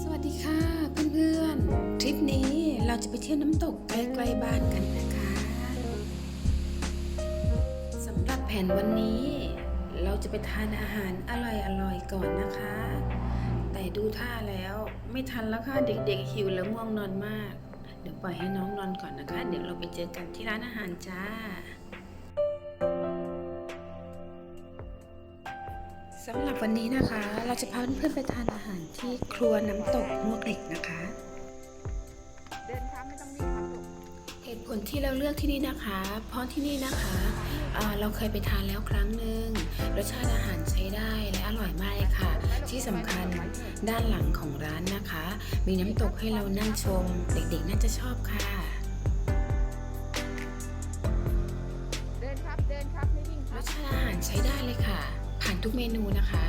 สวัสดีค่ะเพื่อนๆทริปนี้เราจะไปเที่ยวน้ำตกใกล้ๆบ้านกันนะคะสำหรับแผนวันนี้ เราจะไปทานอาหารอร่อยๆก่อนนะคะ แต่ดูท่าแล้วไม่ทันแล้วค่ะเด็กๆหิวแล้วง่วงนอนมาก เดี๋ยวปล่อยให้น้องนอนก่อนนะคะ เดี๋ยวเราไปเจอกันที่ร้านอาหารจ้า สำหรับวันนี้นะคะ เราจะพาเพื่อนๆไปทานอาหารที่ครัวน้ำตกมวกเหล็กนะคะ เดินครับไม่ต้องวิ่งครับลูกเหตุผลที่เราเลือกที่นี่นะคะ เพราะที่นี่นะคะเอ่อเราเคยไปทานแล้วครั้งหนึ่งรสชาติอาหารใช้ได้และอร่อยมากเลยค่ะ ที่สำคัญด้านหลังของร้านนะคะ มีน้ำตกให้เรานั่งชม เด็กๆ น่าจะชอบค่ะ ทุกเมนูนะคะ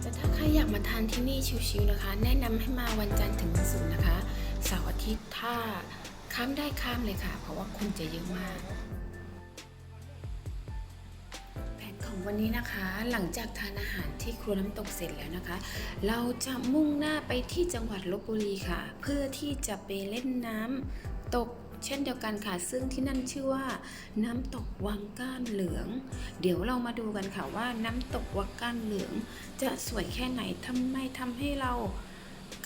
แต่ถ้าใครอยากมาทานที่นี่ชิวๆนะคะ แนะนำให้มาวันจันทร์ถึงวันศุกร์นะคะ เสาร์อาทิตย์ถ้าข้ามได้ข้ามเลยค่ะ เพราะว่าคนจะเยอะมาก แผนของวันนี้นะคะ หลังจากทานอาหารที่ครัวน้ำตกเสร็จแล้วนะคะ เราจะมุ่งหน้าไปที่จังหวัดลบบุรีค่ะ เพื่อที่จะไปเล่นน้ำตก เช่นเดียวกันค่ะซึ่งที่นั่นชื่อว่า น้ำตกวังก้านเหลือง เดี๋ยวเรามาดูกันค่ะว่าน้ำตกวังก้านเหลือง จะสวยแค่ไหนทำไมทำให้เรา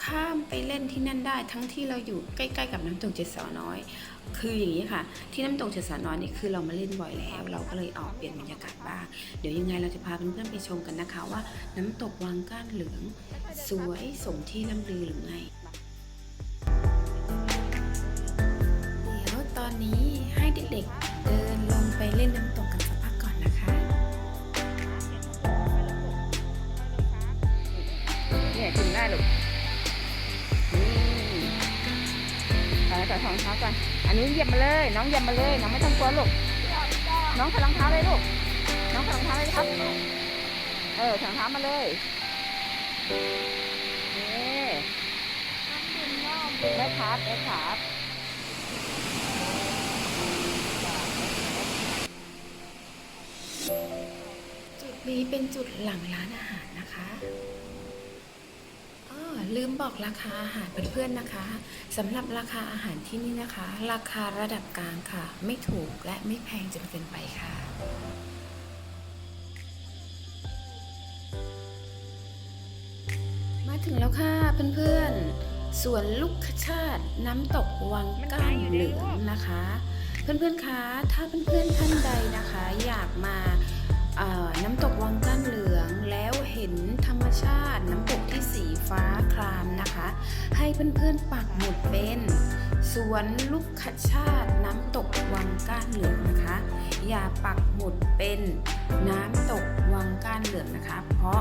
ข้ามไปเล่นที่นั่นได้ทั้งที่เราอยู่ใกล้ๆกับน้ำตกเจ็ดสาวน้อย คืออย่างนี้ค่ะ ที่น้ำตกเจ็ดสาวน้อยนี่คือเรามาเล่นบ่อยแล้ว เราก็เลยออกเปลี่ยนบรรยากาศบ้างเดี๋ยวยังไงเราจะพาเพื่อนๆไปชมกันนะคะว่า น้ำตกวังก้านเหลือง สวยสมที่ล่ำลือหรือไง ด็กๆ เดินลงไปเล่นน้ำตกกันสักพักก่อนนะคะ เนี่ยถึงได้ลูกนี่เอาใส่รองเท้าก่อนอันนี้เหยียบมาเลย น้องเหยียบมาเลย น้องไม่ต้องกลัวลูก น้องใส่รองเท้าเลยลูก น้องใส่รองเท้าเลยครับ เออใส่รองเท้ามาเลยนี่ได้ครับได้ครับ นี้เป็นจุดหลังร้านอาหารนะคะอ้อลืมบอกราคาอาหารเพื่อนๆนะคะสำหรับราคาอาหารที่นี่นะคะ ราคาระดับกลางค่ะ ไม่ถูกและไม่แพงจนเกินไปค่ะมาถึงแล้วค่ะเพื่อนๆสวนลูกขชาติน้ำตกวังก้านเหลืองนะคะ เพื่อนๆคะถ้าเพื่อนๆท่านใดนะคะ อยากมา น้ำตกวังก้านเหลืองแล้วเห็นธรรมชาติน้ำตกที่สีฟ้าครามนะคะ ให้เพื่อนๆปักหมุดเป็นสวนลูกขชาติน้ำตกวังก้านเหลืองนะคะ อย่าปักหมุดเป็นน้ำตกวังก้านเหลืองนะคะ เพราะ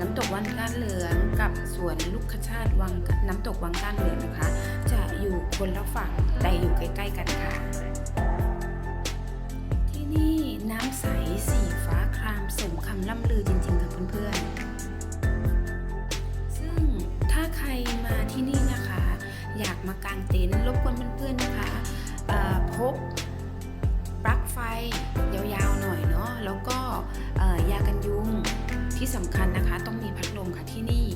น้ำตกวังก้านเหลืองกับสวนลูกขชาติวังน้ำตกวังก้านเหลืองนะคะ จะอยู่คนละฝั่งแต่อยู่ใกล้ ๆ กันค่ะ ที่นี่น้ำใสสีฟ้า สมคำล่ำลือจริงๆค่ะเพื่อนๆ ซึ่งถ้าใครมาที่นี่นะคะ อยากมากางเต็นท์รบกวนเพื่อนๆนะคะพกปลั๊กไฟยาวๆหน่อยเนาะแล้วก็ยากันยุงที่สำคัญนะคะ ต้องมีพัดลมค่ะที่นี่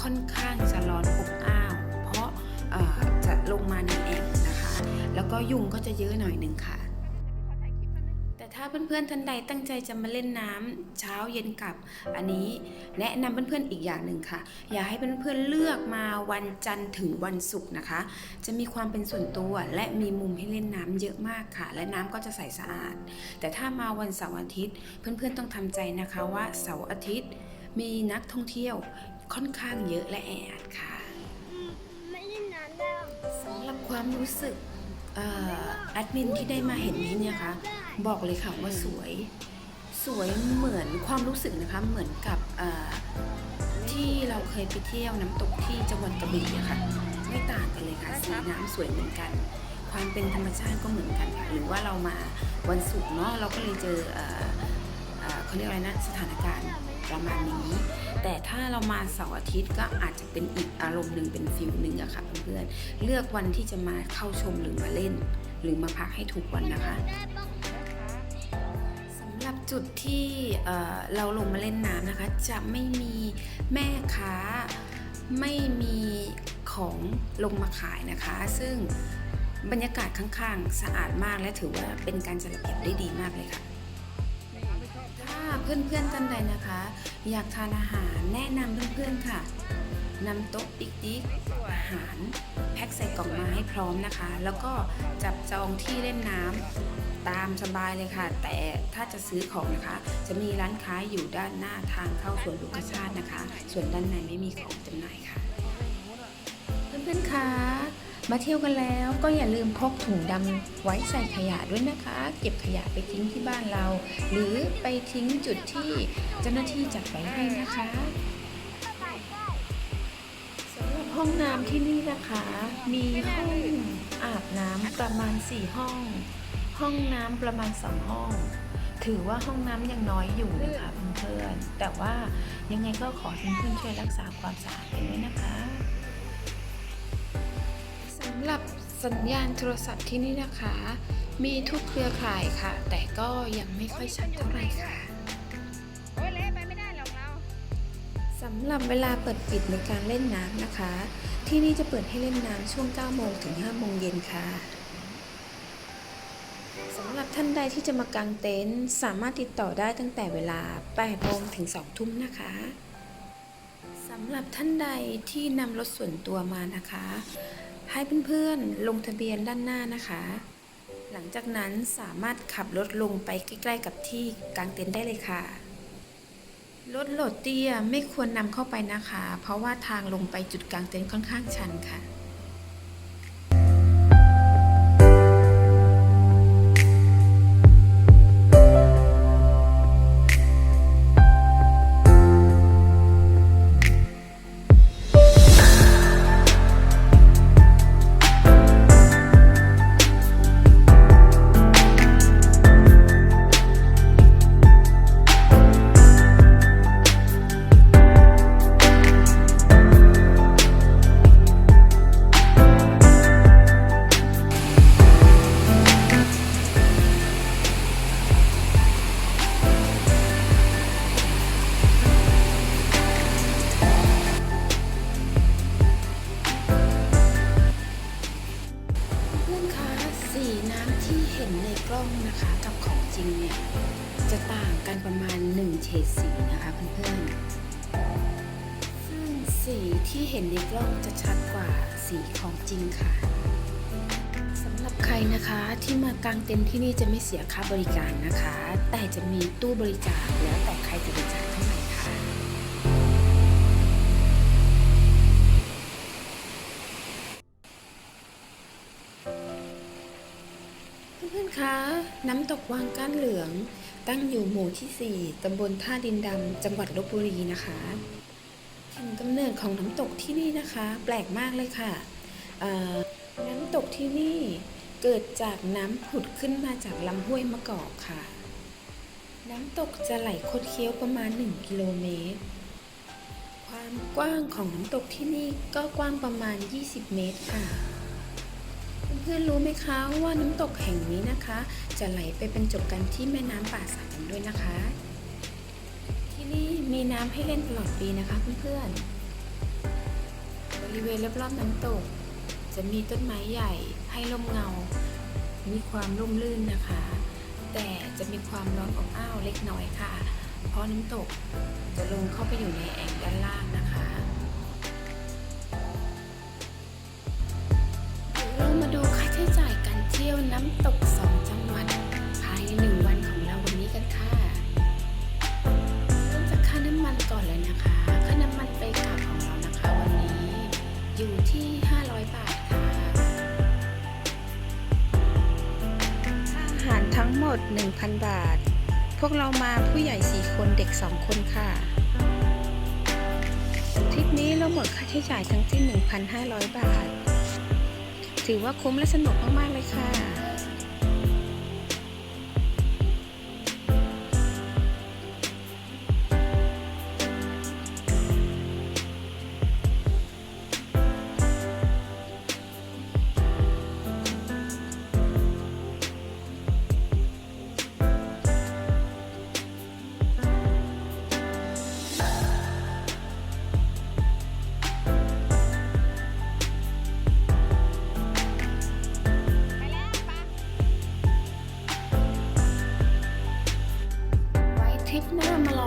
ค่อนข้างจะร้อนอบอ้าว เพราะจะลงมาในแอ่งนะคะ แล้วก็ยุงก็จะเยอะหน่อยหนึ่งค่ะ ถ้าเพื่อนๆท่านใดตั้งใจจะมาเล่นน้ำเช้าเย็นกลับ อันนี้แนะนำเพื่อนๆอีกอย่างหนึ่งค่ะ อย่าให้เพื่อนๆเลือกมาวันจันทร์ถึงวันศุกร์นะคะ จะมีความเป็นส่วนตัวและมีมุมให้เล่นน้ำเยอะมากค่ะ และน้ำก็จะใสสะอาด แต่ถ้ามาวันเสาร์อาทิตย์ เพื่อนๆต้องทำใจนะคะว่าเสาร์อาทิตย์ มีนักท่องเที่ยวค่อนข้างเยอะและแออัดค่ะไม่เล่นน้ำแล้วสำหรับความรู้สึกเอ่อแอดมินที่ได้มาเห็นนี้เนี่ยคะ บอกเลยค่ะว่าสวยสวยเหมือนความรู้สึกนะคะเหมือนกับที่เราเคยไปเที่ยวน้ำตกที่จังหวัดกระบี่อะค่ะไม่ต่างกันเลยค่ะสีน้ำสวยเหมือนกัน ความเป็นธรรมชาติก็เหมือนกันค่ะหรือว่าเรามาวันศุกร์เนาะเราก็เลยเจอเอ่อเอ่อเขาเรียกอะไรนะสถานการณ์ประมาณนี้ แต่ถ้าเรามาเสาร์อาทิตย์ก็อาจจะเป็นอีกอารมณ์หนึ่งเป็นฟิลหนึ่งอะค่ะเพื่อนๆเลือกวันที่จะมาเข้าชมหรือมาเล่น หรือมาพักให้ถูกวันนะคะ ได้ปะสำหรับจุดที่เอ่อเราลงมาเล่นน้ำนะคะ จะไม่มีแม่ค้า ไม่มีของลงมาขายนะคะ ซึ่งบรรยากาศข้างๆ สะอาดมากและถือว่าเป็นการจัดระเบียบได้ดีมากเลยค่ะ ถ้าเพื่อนๆท่านใดนะคะ อยากทานอาหารแนะนำเพื่อนๆค่ะนำโต๊ะปิกนิกอาหาร แพ็คใส่กล่องมาให้พร้อมนะคะ แล้วก็จับจองที่เล่นน้ำ ตามสบายเลยค่ะ แต่ถ้าจะซื้อของนะคะ จะมีร้านค้าอยู่ด้านหน้าทางเข้าสวนลูกชาตินะคะ ส่วนด้านในไม่มีของจำหน่ายค่ะ เพื่อนๆคะมาเที่ยวกันแล้วก็อย่าลืมพกถุงดำไว้ใส่ขยะด้วยนะคะ เก็บขยะไปทิ้งที่บ้านเรา หรือไปทิ้งจุดที่เจ้าหน้าที่จัดไว้ให้นะคะสำหรับห้องน้ำที่นี่นะคะ มีห้องอาบน้ำประมาณ 4 ห้อง ห้องน้ำประมาณ2ห้อง ถือว่าห้องน้ำยังน้อยอยู่นะคะเพื่อนๆแต่ว่ายังไงก็ขอให้เพื่อนๆช่วยรักษาความสะอาดกันด้วยนะคะสำหรับสัญญาณโทรศัพท์ที่นี่นะคะ มีทุกเครือข่ายค่ะ แต่ก็ยังไม่ค่อยชัดเท่าไหร่ค่ะโอ้ยเละไปไม่ได้หรอกเราสำหรับเวลาเปิดปิดในการเล่นน้ำนะคะ ที่นี่จะเปิดให้เล่นน้ำช่วง 9 โมงถึง 5 โมงเย็นค่ะ สำหรับท่านใดที่จะมากางเต็นท์สามารถติดต่อได้ตั้งแต่เวลา8โมงถึง2ทุ่มนะคะสำหรับท่านใดที่นำรถส่วนตัวมานะคะ ให้เพื่อนๆลงทะเบียนด้านหน้านะคะ หลังจากนั้นสามารถขับรถลงไปใกล้ๆกับที่กางเต็นท์ได้เลยค่ะรถโหลดเตี้ยไม่ควรนำเข้าไปนะคะ เพราะว่าทางลงไปจุดกลางเต็นท์ค่อนข้างชันค่ะ เพื่อนคะสีน้ำที่เห็นในกล้องนะคะ กับของจริงเนี่ย จะต่างกันประมาณ 1 เฉดสีนะคะเพื่อนๆซึ่งสีที่เห็นในกล้องจะชัดกว่าสีของจริงค่ะสำหรับใครนะคะที่มากางเต็นท์ที่นี่จะไม่เสียค่าบริการนะคะ แต่จะมีตู้บริจาคแล้วแต่ใครจะบริจาคเท่า น้ำตกวังก้านเหลือง ตั้งอยู่หมู่ที่ 4 ตำบลท่าดินดำ จังหวัดลบบุรีนะคะถิ่นกำเนิดของน้ำตกที่นี่นะคะ แปลกมากเลยค่ะ น้ำตกที่นี่เกิดจากน้ำผุดขึ้นมาจากลำห้วยมะกอกค่ะ น้ำตกจะไหลคดเคี้ยวประมาณ 1 กิโลเมตร ความกว้างของน้ำตกที่นี่ก็กว้างประมาณ 20 เมตรค่ะ เพื่อนๆรู้ไหมคะว่าน้ำตกแห่งนี้นะคะ จะไหลไปบรรจบกันที่แม่น้ำป่าสักกันด้วยนะคะ ที่นี่มีน้ำให้เล่นตลอดปีนะคะเพื่อนๆบริเวณรอบๆน้ำตก จะมีต้นไม้ใหญ่ให้ลมเงา มีความร่มรื่นนะคะ แต่จะมีความร้อนอบอ้าวเล็กน้อยค่ะ เพราะน้ำตกจะลงเข้าไปอยู่ในแอ่งด้านล่างนะคะเรามาดูค่าใช้จ่ายการเที่ยวน้ำตก2จัง ก 2 คนค่ะ ทริปนี้เราหมดค่าใช้จ่ายทั้งสิ้น 1,500 บาท ถือว่าคุ้มและสนุกมาก ๆ เลยค่ะ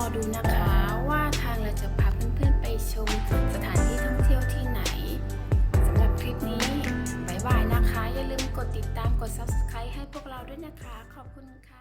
อดูนะคะว่าทางเราจะพาเพื่อนๆไปชมสถานที่ท่องเที่ยวที่ไหนสำหรับคลิปนี้บายบายนะคะ อย่าลืมกดติดตามกด subscribe ให้พวกเราด้วยนะคะ ขอบคุณค่ะ